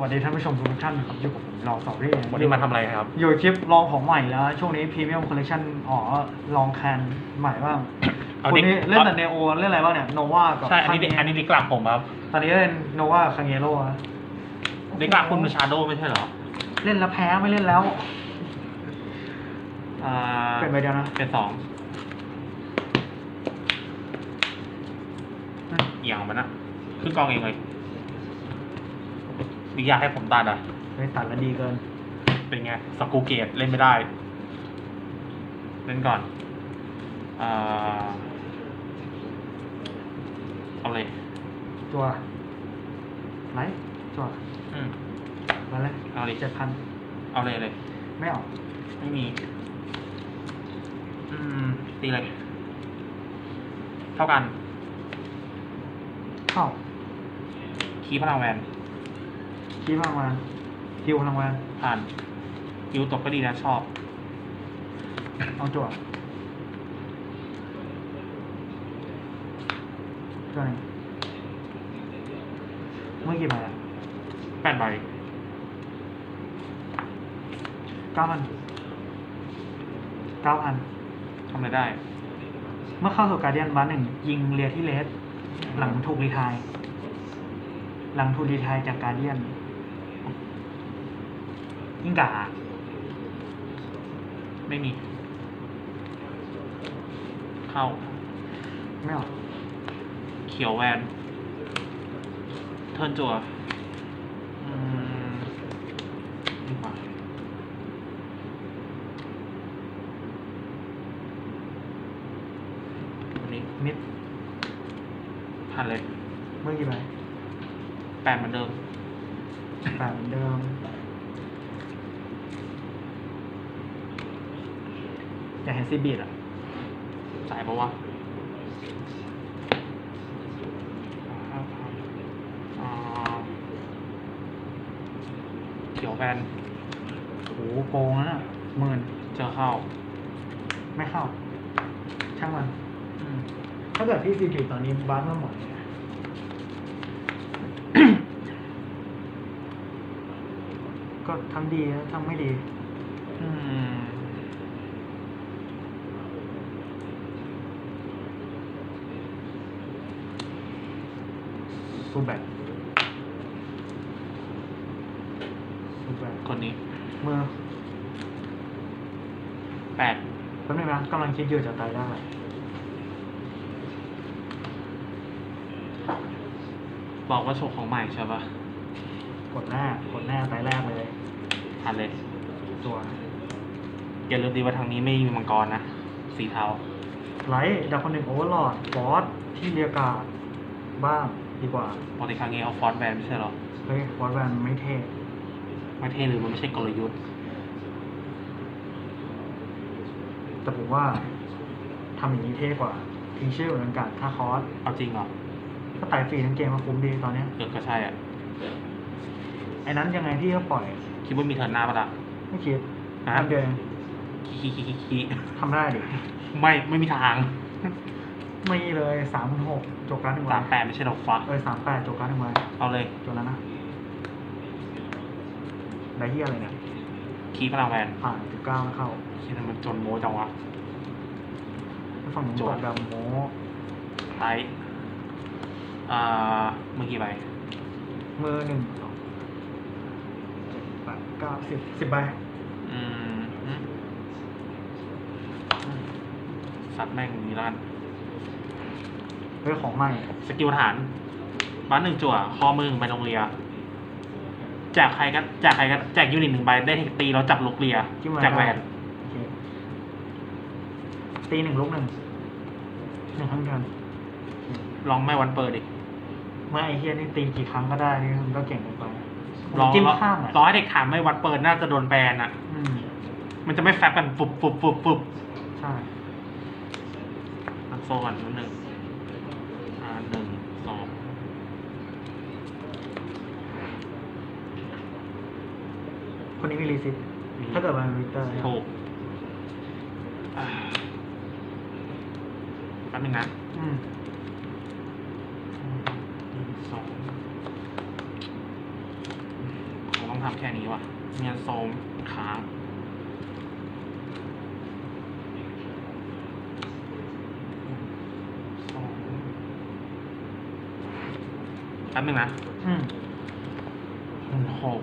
วัสดีท่านผู้ชมทุกท่านนะครับอยู่กับผมรอสอรี่วันนี้มาทำอะไรครับ อยู่คลิปลองของใหม่แล้ว ช่วงนี้พรีเมียมคอลเลคชันอ๋อลองแคนใหม่บ้างเอาคนดินี้เล่นแต่เนโอเล่นอะไรบ้างเนี่ยโนวากับใช่ อันนี้คาเงอันนี้ดิกลับผมครับ ตอนนี้เล่นโนวาคาเงโร่ดิกลับคุณชาโดไม่ใช่เหรอเล่นแล้วแพ้ไม่เล่นแล้ว อ่าเป็นใบเดียวนะเป็นสองเอียงมันนะขึ้นกองเองเลย ดิอยากให้ผมตัดอะเฮ้ยตัดแล้วดีเกิน เป็นไงสกูเกตเล่นไม่ได้ เล่นก่อนอ่าเอาเลยจัวไลท์จัวอืมมาเลยเอาดิเจ็ดพันเอาเลยเลย ไม่ออกไม่มี อืม ตีเลย เท่ากัน เข้า คีย์พลังแวน คีพลังวานคิวพลังวานผ่านยิวตกก็ดีนะชอบเอาจัวจัวหนึ่งเมื่อกี่ใบอะแปดใบเก้าพันเก้าพันทำอะไรได้ เมื่อเข้าสู่การเดียนบัสหนึ่งยิงเรียที่เลสหลังถูกรีไทาย หลังถูกรีไทายจากการเดียน ยิ่งกาไม่มี เข้า ไม่ออกเขียวแวน เทิร์นจัวอืมดีกว่าอันนี้มิดผ่านเลย เมื่อกี่ใบแปดเหมือนเดิม แปดเหมือนเดิม อยากเห็นซีบีดอะจ่ายปะวะอ่าเขียวแวนโหโกงนะหมื่นเจอเข้า ไม่เข้า ช่างมันอืมถ้าเกิดพี่ซีบีดตอนนี้บัสมาหมดเนี่ยก็ทำดีนะทำไม่ดี อืม ซูแบกซูแบกคนนี้มือแปดแป๊บนึงนะกำลังคิดอยู่จะตายได้บอกว่าโชว์ของใหม่ใช่ปะกดแรกกดแรกตายแรกเลยผ่านเลย ตัวอย่าลืมดีว่าทางนี้ไม่มีมังกรนะ สีเทาไลท์ดาวคนหนึ่งโอเวอร์ลอดบอสที่เรียกการ์ดบ้าง ดีกว่าปกติครั้งนี้เอาฟอนต์แวนไม่ใช่เหรอ เฮ้ยบอสแวนไม่เท่ไม่เท่หรือมันไม่ใช่กลยุทธ์ แต่ผมว่าทำอย่างนี้เท่กว่าทิ้งชื่อเหมือนกันถ้าคอร์สเอาจริงเหรอก็ไต่ฟรีทั้งเกมมาคุ้มดีตอนเนี้ยเออก็ใช่อะ ไอ้นั้นยังไงพี่ก็ปล่อย คิดว่ามีเทิร์นหน้าปะล่ะ ไม่คิดฮะ ทำเดียวเองคีคีคีคีทำได้ดิ ไม่ ไม่มีทางไม่เลยสามหกจบการดหนึ่งสาวัมนแปดไม่ใช่หรอกฟักเออสามแปดจบการดหนึ่งวันเอาเลยจบแล้วนะได้เฮียอะไรเนี่ยคีพลังแวนผ่านสิบเก้าไม่เข้าคิดว่ามันจนโมจังวะ แล้วฝั่งนู้นจบ เปิดแบบโมไทยอ่ามือกี่ใบมือหนึ่งสองเจ็ดแปดเก้าสิบสิบใบอืมอืมสัตว์แม่งมีร้าน เฮ้ยของใหม่สกิลฐานบ้านหนึ่งจั่วคอมือหนึ่งใบลงเรียแจกใครก็แจกใครก็แจกยูนิตหนึ่งใบได้เทคตีแล้วจับลูกเรียจิ้มอะไรแจกแหวนโอเคตีหนึ่งลูกหนึ่งหนึ่งครั้งเดียวลองไม่วันเปิดดิไม่ไอเฮียนี่ตีกี่ครั้งก็ได้นี่มันก็เก่งเกินไปลองจิ้มลองข้ามอะรอให้เด็กถามไม่วันเปิดน่าจะโดนแบนอะอืมมันจะไม่แฟบกันฟุบฟุบฟุบฟุบใช่อันโซก่อนนิดหนึ่งอ่าหนึ่งสอง ค นนี้มีรีซิตถ้าเกิดมันวิกเตอร์เนี่ยถูกอ่าแป๊บนึงนะอืมหนึ่งสองต้องทำแค่นี้ว่ะเงินโซมค้างสองแป๊บนึงนะอืม หนึ่งหก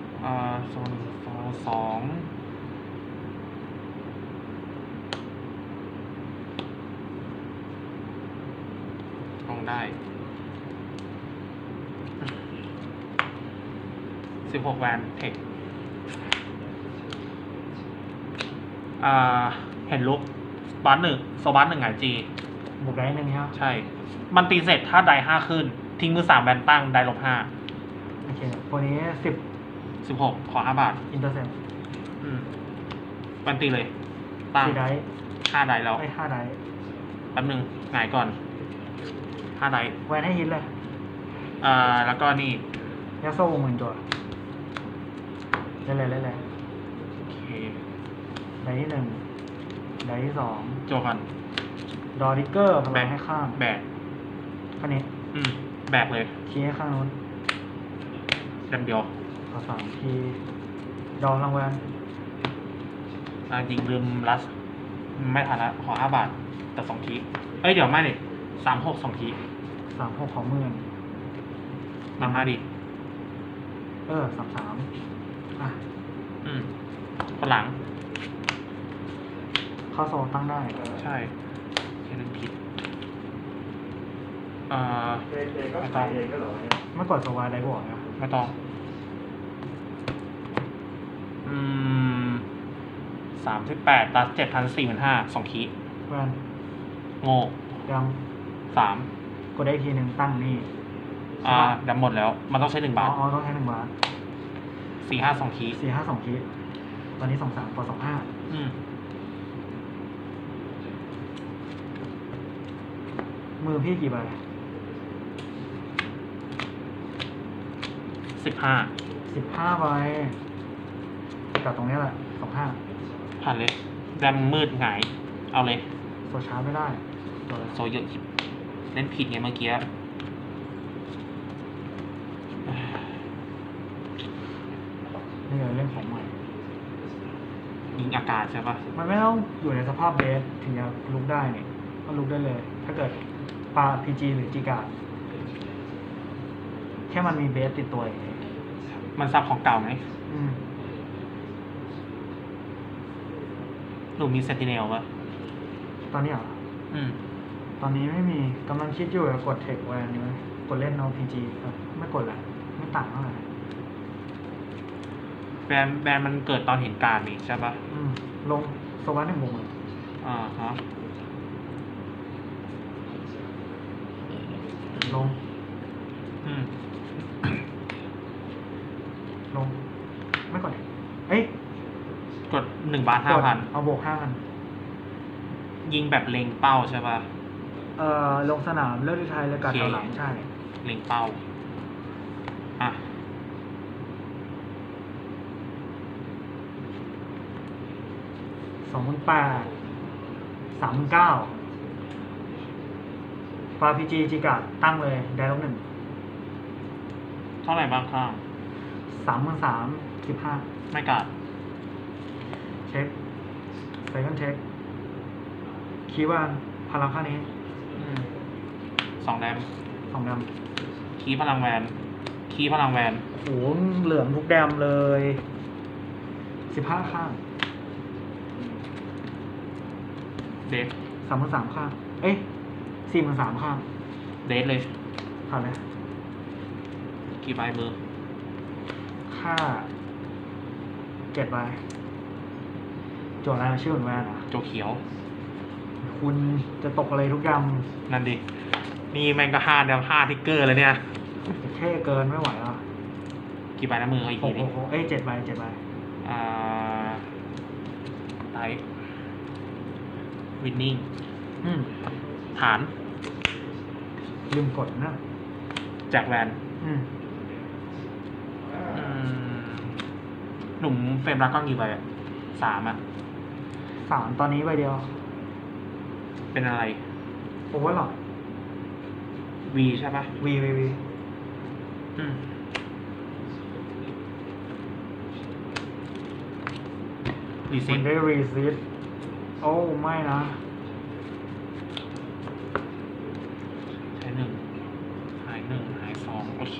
เอ่อโซนโซนสองลงได้สิบหกแวนเทคอ่าเห็นลุกบัสหนึ่งโซบัสหนึ่งไงจีบวกได้หนึ่งครับใช่ มันตีเสร็จถ้าไดห้าขึ้น ทิ้งมือสามแบนตั้งไดลบห้าโอเคตัวนี้สิบ สิบหกขอห้าบาทอินเตอร์เซ็ปอืมมันตีเลยตั้งสี่ได้ห้าไดแล้วไอ้ห้าได้แป๊บนึงหงายก่อนห้าไดแวนให้ฮิตเลยอ่าแล้วก็นี่ยาโซ่วงหมื่นตัวเล่นเลยเล่นเลยโอเคได้ที่หนึ่งได้ที่สองโจก่อนดอริเกอร์พแบลังกให้ข้างแบกข้างนี้อืม แบกเลยคีย์ให้ข้างนู้นดำเดียว ขอสามทีดอรางวัลอ่าจริงลืมลัส ไม่ทันละขอห้าบาท แต่สองทีเอ้ยเดี๋ยวไม่ดิสามหกสองทีสามหกของหมื่นนำห้าดี เออสามสามอะอืมคนหลังเข้าโซนตั้งได้ใช่แค่นั้นผิดเอ่อเจเจก็ขายเองก็เหรอเนี่ยเมื่อก่อนโซวาได้บวกนะไม่ต้องอืม สามสิบแปดตัดเจ็ดพันสี่พันห้าสองขีแวนโง่ดสามำกดได้ทีหนึ่งตั้งนี่อ่าดำหมดแล้ว มันต้องใช้หนึ่งบาทอ๋อต้องใช้หนึ่งบาทสี่ห้าสองขีสี่ห้าสองคีตอนนี้สองสามพอสองห้าอืมมือพี่กี่ใบสิบห้าสิบห้าใบ กับตรงนี้แหละสองห้าผ่านเลยแดมมืดหงาย เอาเลย โซชาร์จไม่ได้ตัวอะไรโซเยอะเล่นผิดไงเมื่อกี้นี่เลยเรื่องของใหม่ ยิงอากาศใช่ปะมันไม่ต้องอยู่ในสภาพเบสถึงจะลุกได้เนี่ยก็ลุกได้เลย ถ้าเกิดปลาพีจีหรือจีการ์ดแค่มันมีเบสติดตัวเองมันซับของเก่าไหมอืม หนูมีเซนติเนลปะตอนนี้เหรอ อืม ตอนนี้ไม่มีกำลังคิดอยู่จะกดเทคแวนนี้ไหมกดเล่น no PG ครับไม่กดละไม่ต่างเท่าไหร่แบรนด์แบรนด์มันเกิดตอนเห็นการนี่ใช่ปะอืม ลงโซวัสหนึ่งวงเลยอ่าฮะลง อืม ลง ไม่กดเอ้ย กด หนึ่งบาทกห้าดพันเอาบวกห้าพันยิงแบบเล็งเป้าใช่ปะเอ่อลงสนามเลือกที่ไทยแล้วกัดโอเคเอาหลังใช่ เล็งเป้า อะ สองพันแปดสามพันเก้าฟาพีจีจีการ์ดตั้งเลย ได้ลบหนึ่ง เท่าไหร่บ้างข้างสามพันสามสิบห้าไม่กัด เช็คไซคันเช็คคีย์ว่าพลังค่านี้อืมสองแดมสองดคีย์พลังแวนคีย์พลังแวนำโหเหลืองทุกแดมเลยสิบห้าข้างเดทสามพันสามข้าง เอ้ยสี่พันสามข้างเดทเลยผ่านเลยกี่ใบมือค่าเจ็ดใบโจทย์อะไรมาชื่อเหมือนแวนอะโจเขียว คุณจะตกอะไรทุกยนั่นดิ นี่แม่งก็ห้าแดมห้าทิกเกอร์แล้วเนี่ยำจะเท่เกินไม่ไหวอะกี่ใบนะมือเขาอีกหทีกดิหกหกเอ้ยเจ็ดใบเจ็ดใบอ่าไทวินนิ่งอืมฐานลืมกดนะแจกแวนอืมอืมหนุ่มเฟรมรักก้อนกี่ใบอะสามอะ สามตอนนี้ใบเดียว เป็นอะไร โอเวอร์หลอดวีใช่ปะวีวีวีอืมรีคุซิณตได้รีซิตโอ้ ไม่นะ ใช้หนึ่งหายหนึ่งหายสองโอเค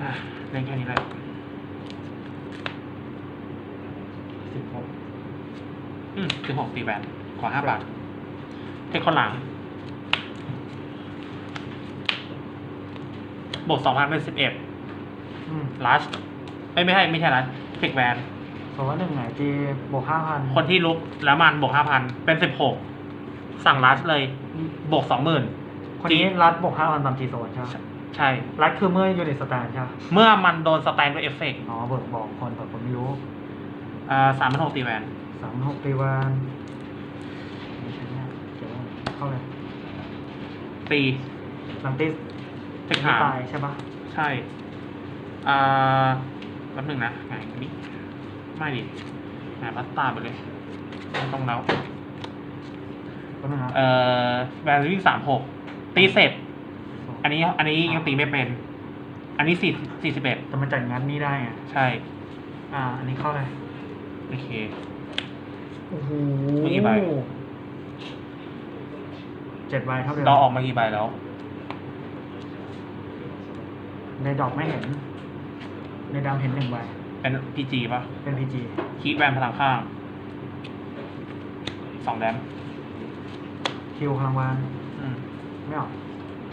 อะเล่นแค่นี้แหละ สิบ หกอืมสิบหกตีแบนขอห้าบาทเทคคนหลัง บวกสองพันเป็นสิบเอ็ดอืมลัชไม่ไม่ใช่ไม่ใช่ลัชเทคแบนสมมติว่าหนึ่งไหนจีบวกห้าพันคนที่ลุกแล้วมันบวกห้าพันเป็นสิบหกสั่งลัชเลย บวกสองหมื่น คนนี้รัดบวกห้าพันตามจีโซนใช่ไหมใช่ รัดคือเมื่อยูนิตสแตนใช่ไหมเมื่อมันโดนสแตนด้วยเอฟเฟกต์อ๋อเบิกบอกคนแต่คนไม่รู้ อ่าสามพันหกตีแบนสามหกตีวันนี่ใช่ไหมเจ๋งเข้าเลยตีหลังตีเทคหาตายใช่ปะใช่อ่าแป๊บหนึ่งนะไงนี่ไม่ดิหาพัสตาไปเลยไม่ต้องแล้วก็นึงนะเอ่อแบนวิ่งสามหกตีเสร็จ อันนี้อันนี้ยังตีไม่เป็น อันนี้สี่สี่สิบเอ็ดแต่มันจัดงานนี้ได้ไงใช่ อ่า อันนี้เข้าเลย โอเค โอ้โหมีกี่ใบเจ็ดใบเท่าเดิมเราออกมากี่ใบแล้ว ในดอกไม่เห็น ในดำเห็นหนึ่งใบ เป็นพีจีป่ะ เป็นพีจีคีแวนพลังข้าง สองแดมคิวพลังวานอืมไม่ออก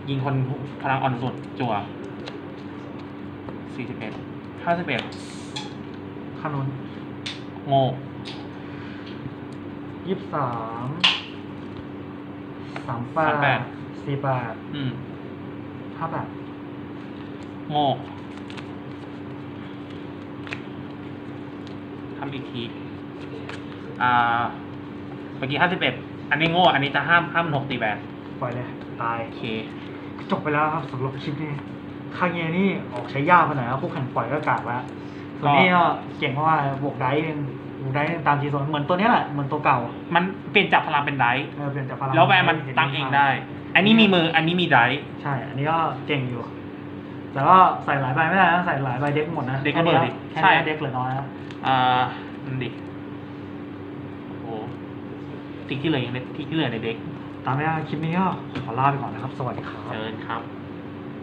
ยิงคนพลังอ่อนสุดจั่วสี่สิบเอ็ดห้าสิบเอ็ดขนุน โง่ยี่สิบสามสามแปดสี่แปดอืมห้าแปดโง่ทำอีกที อ่า เมื่อกี้ห้าสิบเอ็ดอันนี้โง่ อันนี้จะห้ามห้ามหกตีแบนปล่อยเลย ตาย โอเค จบไปแล้วครับสำหรับคลิปนี้คางเยนี่ออกใช้ยากไปหน่อยครับคู่แข่งปล่อยก็กากแล้ว ส่วนนี้ก็เก่งเพราะว่าบวกได้หนึ่งบวกได้หนึ่งตามทีโซนเหมือนตัวเนี้ยแหละเหมือนตัวเก่ามันเปลี่ยนจากพลังเป็นไดฟ์เออเปลี่ยนจากพลังแล้วแวนมันตั้งเองได้ อันนี้มีมืออันนี้มีไดฟ์ใช่ อันนี้ก็เก่งอยู่ แต่ก็ใส่หลายใบไม่ได้นะใส่หลายใบเด็กหมดนะเด็กก็เบิดดิแค่ใช่นี้เด็กเหลือน้อยนะอ่านั่นดิโอ้โหสิ่งที่เหลือยังในที่เหลือในเด็กตามนี้คลิปนี้ก็ขอลาไปก่อนนะครับ สวัสดีครับเชิญครับ